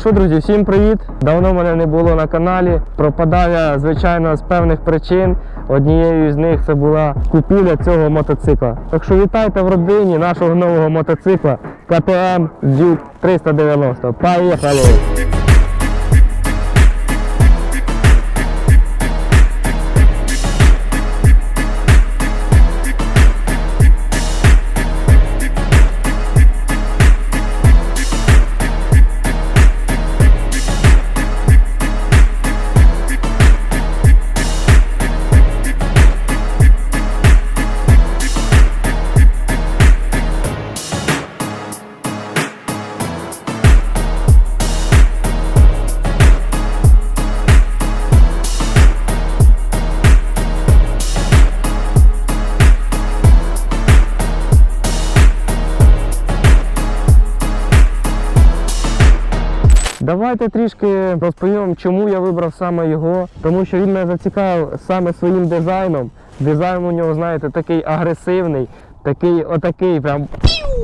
Що, друзі, всім привіт! Давно мене не було на каналі. Пропадав я, звичайно, з певних причин. Однією з них це була купівля цього мотоцикла. Так що вітайте в родині нашого нового мотоцикла КТМ Duke 390. Поїхали! Давайте трішки розповім, чому я вибрав саме його, тому що він мене зацікавив саме своїм дизайном. Дизайн у нього, знаєте, такий агресивний, такий, отакий, прям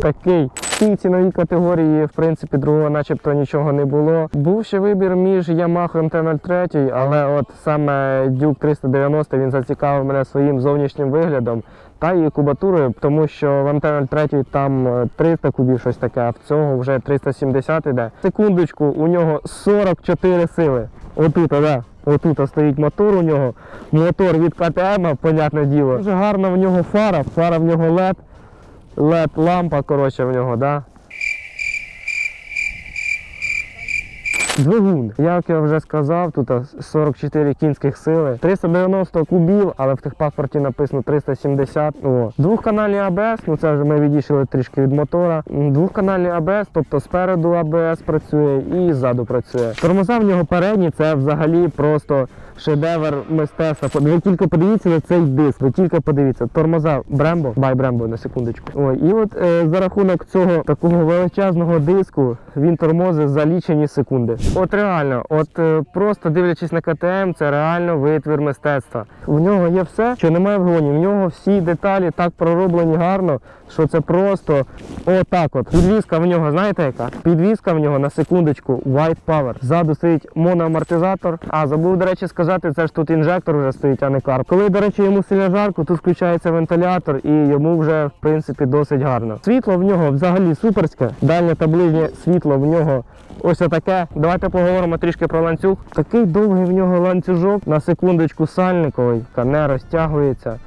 такий. Цій ціновій категорії, в принципі, другого начебто нічого не було. Був ще вибір між Yamaha MT-03, але от саме Duke 390 він зацікавив мене своїм зовнішнім виглядом та і кубатурою, тому що в МТ-03 там е, 300 кубів щось таке, а в цього вже 370 іде. Секундочку, у нього 44 сили. Отут, да. Отут стоїть мотор у нього. Мотор від КТМ, понятне діло. Дуже гарна в нього фара, фара в нього LED. LED лампа, коротше, в нього, да. Двигун, як я вже сказав, тут 44 кінських сили, 390 кубів, але в техпаспорті написано 370. О. Двохканальний АБС, ну це вже ми відійшли трішки від мотора. М, Двохканальний АБС, тобто спереду АБС працює і ззаду працює. Тормоза в нього передні, це взагалі просто шедевр мистецтва. Ви тільки подивіться на цей диск, ви тільки подивіться. Тормоза Брембо, бай Брембо на секундочку. Ой, і от е, за рахунок цього такого величезного диску він тормозить за лічені секунди. От реально, от е, просто дивлячись на КТМ, це реально витвір мистецтва. В нього є все, що немає в гоні. В нього всі деталі так пророблені гарно, що це просто отак. От підвізка в нього, знаєте яка? Підвізка в нього на секундочку White Power. Ззаду стоїть моноамортизатор. А забув, до речі, сказати, це ж тут інжектор вже стоїть, а не карп. Коли, до речі, йому сильно жарко, тут включається вентилятор і йому вже в принципі досить гарно. Світло в нього взагалі суперське. Дальнє та ближнє світло в нього Ось отаке. Давайте поговоримо трішки про ланцюг. Такий довгий в нього ланцюжок на секундочку сальниковий, яка не розтягується.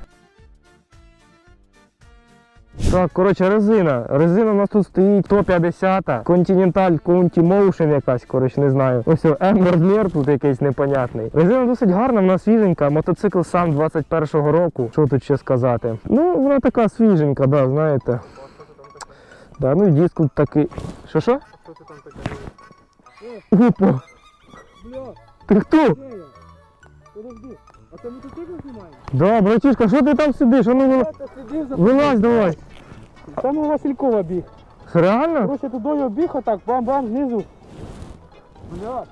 Так, коротше, резина. Резина у нас тут стоїть 150 Continental Conti Motion якась, коротше, не знаю. Ось розмір тут якийсь непонятний. Резина досить гарна, вона свіженька. Мотоцикл сам 21-го року. Що тут ще сказати? Ну, вона така свіженька, да, знаєте. Да, ну і диск тут такий. Що що? Опа! Бля, Ти хто? де я? Подожди, а це мотоцикл знімає? Да, братішка, що ти там сидиш? А ну вила- вилазь давай. Там у Василькова біг. Реально? Короче, туди його біг отак, бам-бам, знизу. Бля,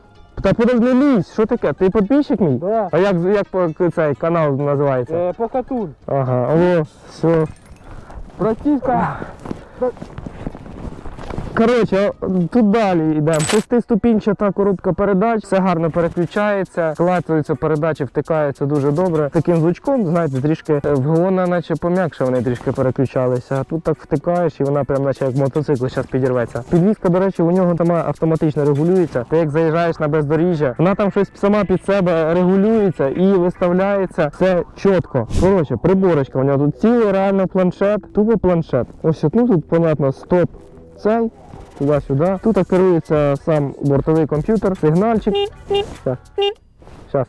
Та подожди, лізь, що таке? Ти підписчик мій? да. А як, як по- цей канал називається? Е, покатун. Ага, о, все. Братішка. Коротше, тут далі йдемо. Шестиступінчата коробка передач, все гарно переключається, клацаються передачі, втикаються дуже добре. Таким звучком, знаєте, трішки е, вона наче пом'якше вони трішки переключалися. А тут так втикаєш і вона прям наче як мотоцикл зараз підірветься. Підвізка, до речі, у нього там автоматично регулюється. Ти як заїжджаєш на бездоріжжя, вона там щось сама під себе регулюється і виставляється все чітко. Коротше, приборочка. У нього тут цілий реально планшет, тупо планшет. Ось ну тут, понятно, стоп цей, туди-сюди. Тут керується сам бортовий комп'ютер, сигнальчик. Щас. Щас.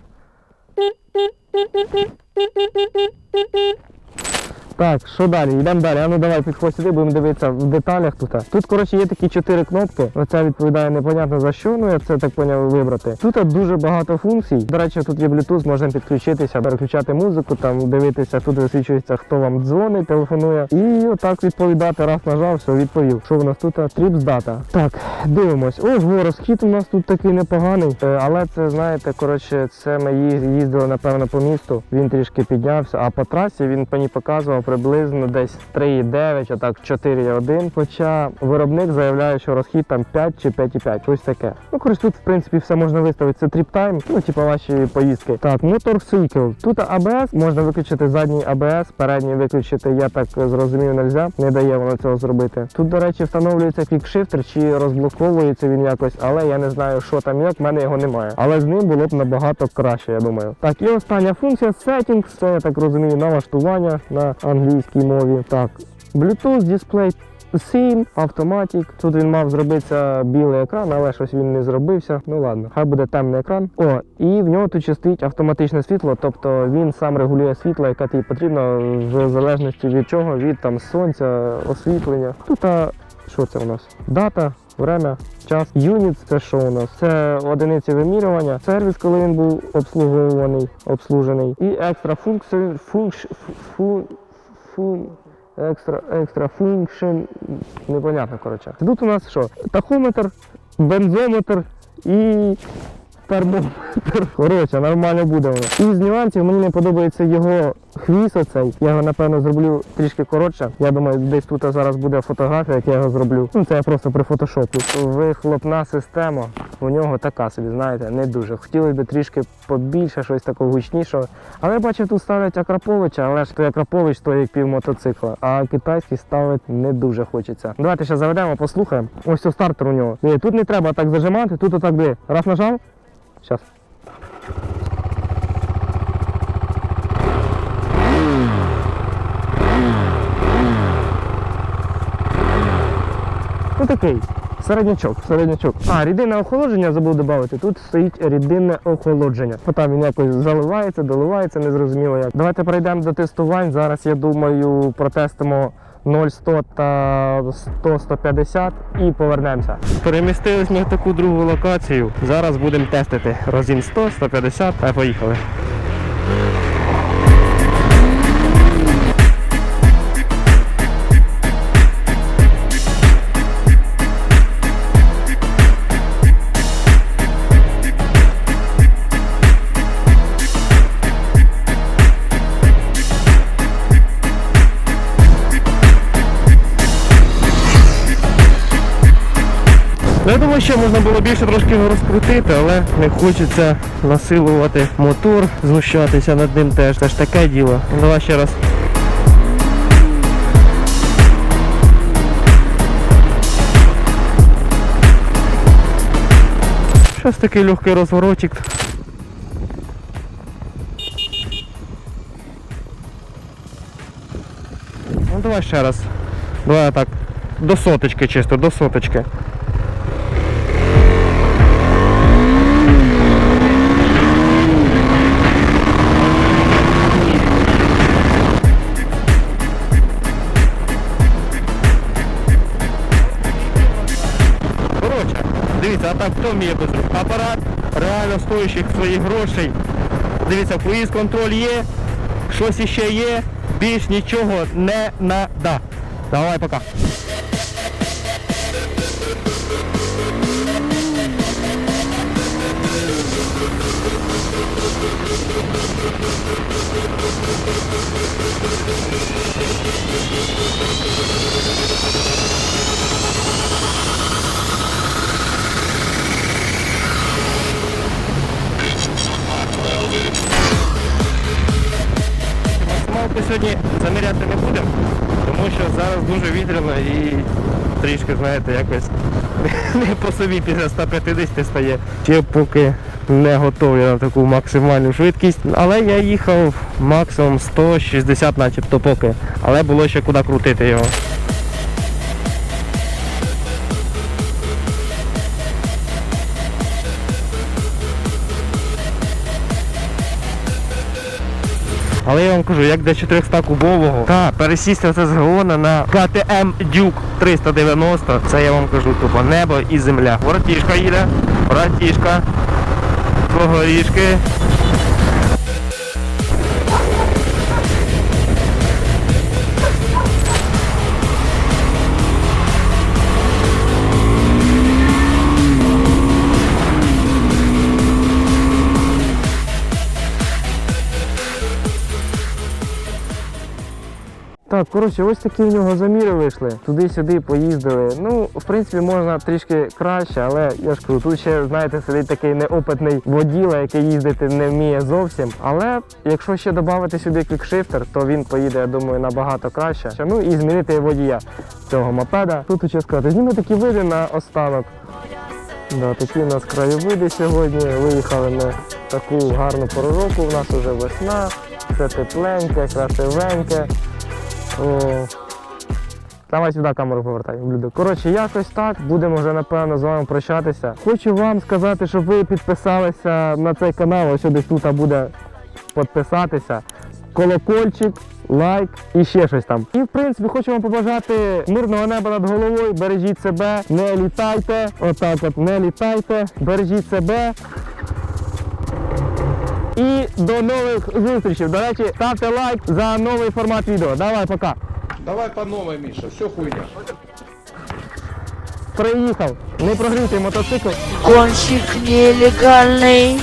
Так, що далі? Йдемо далі. А ну давай підходь сюди, будемо дивитися в деталях тут. Тут, коротше, є такі чотири кнопки. Оця відповідає непонятно за що, ну я це так поняв вибрати. Тут дуже багато функцій. До речі, тут є Bluetooth, можна підключитися, переключати музику, там дивитися, тут висвічується, хто вам дзвонить, телефонує. І отак відповідати, раз нажав, все, відповів. Що в нас тут? Trips дата. Так, дивимось. Ого, розхід у нас тут такий непоганий. Е, Але це, знаєте, коротше, це ми їздили, напевно, по місту. Він трішки піднявся, а по трасі він мені показував приблизно десь 3,9, а так 4,1. Хоча виробник заявляє, що розхід там 5 чи 5,5, щось таке. Ну, коротше, тут в принципі все можна виставити. Це тріп-тайм, ну типу ваші поїздки. Так, мотор моторсикл. Тут АБС, можна виключити задній АБС, передній виключити, я так зрозумів, нельзя. Не дає воно цього зробити. Тут, до речі, встановлюється кікшифтер чи розблоковується він якось, але я не знаю, що там як, в мене його немає. Але з ним було б набагато краще, я думаю. Так, і остання функція Settings, це я так розумію, налаштування на англійській мові. Так, Bluetooth дисплей. Сім, автоматик. Тут він мав зробитися білий екран, але щось він не зробився. Ну ладно, хай буде темний екран. О, і в нього тут ще автоматичне світло, тобто він сам регулює світло, яке тобі потрібно в залежності від чого, від там сонця, освітлення. Тут а, що це у нас? Дата, время, час. Юніт це що у нас? Це одиниці вимірювання, сервіс, коли він був обслуговуваний, обслужений. І екстра функція, функш, фун, фун, екстра, екстра функшн, непонятно, коротше. Тут у нас що? Тахометр, бензометр і термометр. Коротше, нормально буде воно. І з нюансів мені не подобається його хвіст оцей. Я його напевно зроблю трішки коротше. Я думаю, десь тут зараз буде фотографія, як я його зроблю. Ну це я просто при фотошоплю. Вихлопна система у нього така собі, знаєте, не дуже. Хотілося б трішки побільше, щось такого гучнішого. Але бачив, тут ставлять Акраповича, але ж той Акрапович то як пів мотоцикла, а китайський ставить не дуже хочеться. Давайте ще заведемо, послухаємо. Ось це стартер у нього. Тут не треба так зажимати, тут отак би. Раз нажав. Зараз. Ну такий. Середнячок, середнячок. А, рідинне охолодження забув додати. Тут стоїть рідинне охолодження. Бо він якось заливається, доливається, незрозуміло як. Давайте перейдемо до тестувань. Зараз я думаю, протестимо 0,100 та 100-150 і повернемося. Перемістились ми в таку другу локацію. Зараз будемо тестити розін 100, 150 та поїхали. Ну, я можна було більше трошки розкрутити, але не хочеться насилувати мотор, знущатися над ним теж. Це ж таке діло. Ну, Давай ще раз. Щось такий легкий розворотик. Ну давай ще раз. Давай так. До соточки чисто, до соточки. Так хто без рук? Апарат реально стоящих своїх грошей. Дивіться, круїз контроль є, щось іще є, більш нічого не надо. Давай пока. Максималку вітряно і трішки, знаєте, якось не по собі після 150 стає. Ще поки не готовий на таку максимальну швидкість. Але я їхав максимум 160 начебто поки. Але було ще куди крутити його. Але я вам кажу, як для 400 кубового, та пересісти це з Геона на КТМ Дюк 390, це я вам кажу тупо небо і земля. Братішка їде, братішка, горішки. Так, коротше, ось такі в нього заміри вийшли. Туди-сюди поїздили. Ну, в принципі, можна трішки краще, але я ж кажу, тут ще, знаєте, сидить такий неопитний воділа, який їздити не вміє зовсім. Але якщо ще додати сюди квікшифтер, то він поїде, я думаю, набагато краще. Ну і змінити водія цього мопеда. Тут що сказати, зніми такі види на останок. Да, такі у нас краєвиди сьогодні. Виїхали ми таку гарну пору. У нас вже весна, все тепленьке, красивеньке. Давай сюди камеру повертай, ублюдок. Коротше, якось так. Будемо вже напевно з вами прощатися. Хочу вам сказати, щоб ви підписалися на цей канал. Ось десь тут буде підписатися. Колокольчик, лайк і ще щось там. І в принципі хочу вам побажати мирного неба над головою. Бережіть себе, не літайте. Отак от не літайте, бережіть себе. І до нових зустрічей. До речі, ставте лайк за новий формат відео. Давай, пока. Давай по новой, Миша, все хуйня. Приїхав. Не прогрітий мотоцикл. Кончик нелегальный.